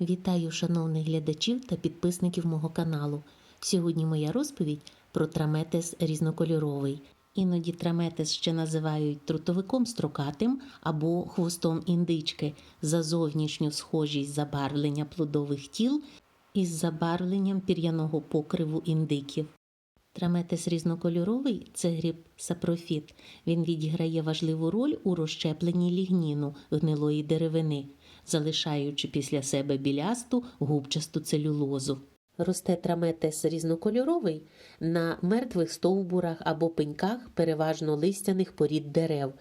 Вітаю шановних глядачів та підписників мого каналу. Сьогодні моя розповідь про траметес різнокольоровий. Іноді траметес ще називають трутовиком строкатим або хвостом індички за зовнішню схожість забарвлення плодових тіл із забарвленням пір'яного покриву індиків. Траметес різнокольоровий це гриб сапрофіт. Він відіграє важливу роль у розщепленні лігніну гнилої деревини, залишаючи після себе білясту губчасту целюлозу. Росте траметес різнокольоровий на мертвих стовбурах або пеньках переважно листяних порід дерев,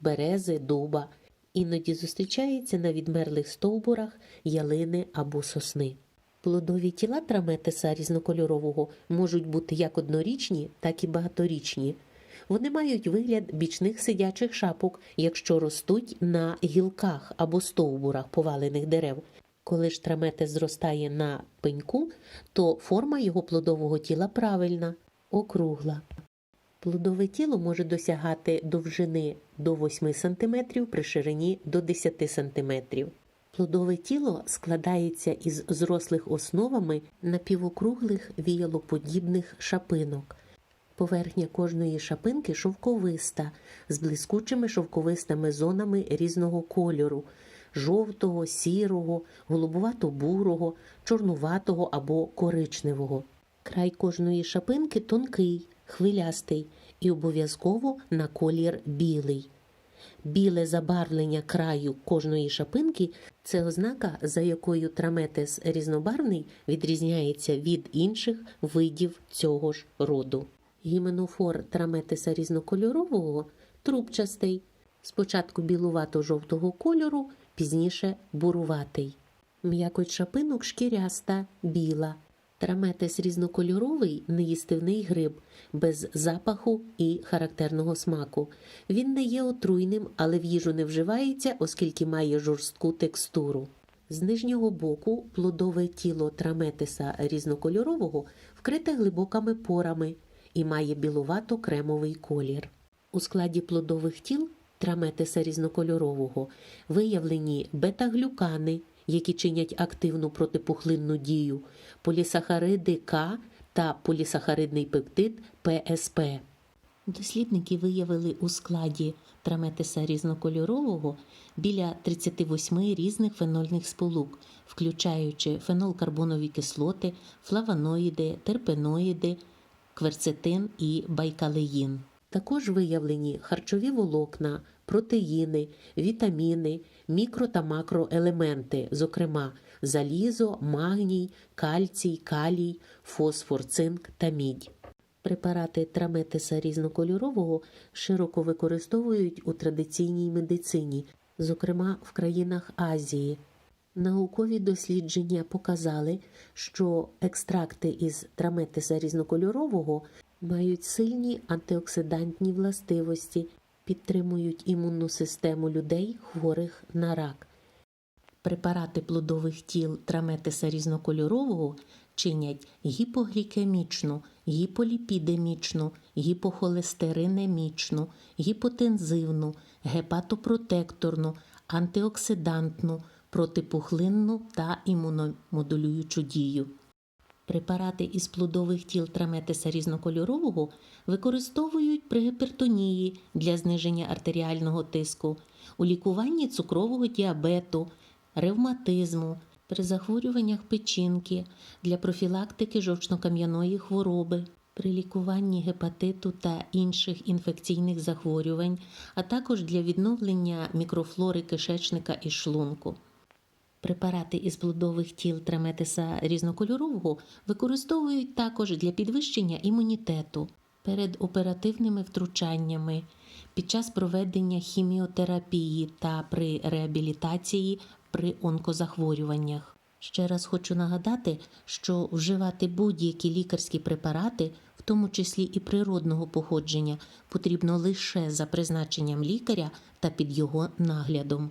берези, дуба. Іноді зустрічається на відмерлих стовбурах ялини або сосни. Плодові тіла траметеса різнокольорового можуть бути як однорічні, так і багаторічні. Вони мають вигляд бічних сидячих шапок, якщо ростуть на гілках або стовбурах повалених дерев. Коли ж траметес зростає на пеньку, то форма його плодового тіла правильна, округла. Плодове тіло може досягати довжини до 8 см при ширині до 10 см. Плодове тіло складається із зрослих основами напівокруглих віялоподібних шапинок. Поверхня кожної шапинки шовковиста, з блискучими шовковистими зонами різного кольору жовтого, сірого, голубувато-бурого, чорнуватого або коричневого. Край кожної шапинки тонкий, хвилястий і обов'язково на колір білий. Біле забарвлення краю кожної шапинки це ознака, за якою траметес різнобарвний відрізняється від інших видів цього ж роду. Гіменофор траметеса різнокольорового трубчастий, спочатку білувато-жовтого кольору, пізніше буруватий. М'якоть шапинок шкіряста, біла. Траметес різнокольоровий неїстивний гриб, без запаху і характерного смаку. Він не є отруйним, але в їжу не вживається, оскільки має жорстку текстуру. З нижнього боку плодове тіло траметеса різнокольорового вкрите глибокими порами і має білувато-кремовий колір. У складі плодових тіл траметеса різнокольорового виявлені бета-глюкани, які чинять активну протипухлинну дію, полісахариди К та полісахаридний пептид ПСП. Дослідники виявили у складі траметеса різнокольорового біля 38 різних фенольних сполук, включаючи фенолкарбонові кислоти, флавоноїди, терпеноїди, кверцетин і байкалеїн. Також виявлені харчові волокна, протеїни, вітаміни, мікро та макроелементи, зокрема залізо, магній, кальцій, калій, фосфор, цинк та мідь. Препарати траметеса різнокольорового широко використовують у традиційній медицині, зокрема в країнах Азії. Наукові дослідження показали, що екстракти із траметеса різнокольорового мають сильні антиоксидантні властивості, підтримують імунну систему людей, хворих на рак. Препарати плодових тіл траметеса різнокольорового чинять гіпоглікемічну, гіполіпідемічну, гіпохолестеринемічну, гіпотензивну, гепатопротекторну, антиоксидантну, протипухлинну та імуномодулюючу дію. Препарати із плодових тіл траметеса різнокольорового використовують при гіпертонії для зниження артеріального тиску, у лікуванні цукрового діабету, ревматизму, при захворюваннях печінки, для профілактики жовчнокам'яної хвороби, при лікуванні гепатиту та інших інфекційних захворювань, а також для відновлення мікрофлори кишечника і шлунку. Препарати із плодових тіл траметеса різнокольорового використовують також для підвищення імунітету перед оперативними втручаннями, під час проведення хіміотерапії та при реабілітації при онкозахворюваннях. Ще раз хочу нагадати, що вживати будь-які лікарські препарати, в тому числі і природного походження, потрібно лише за призначенням лікаря та під його наглядом.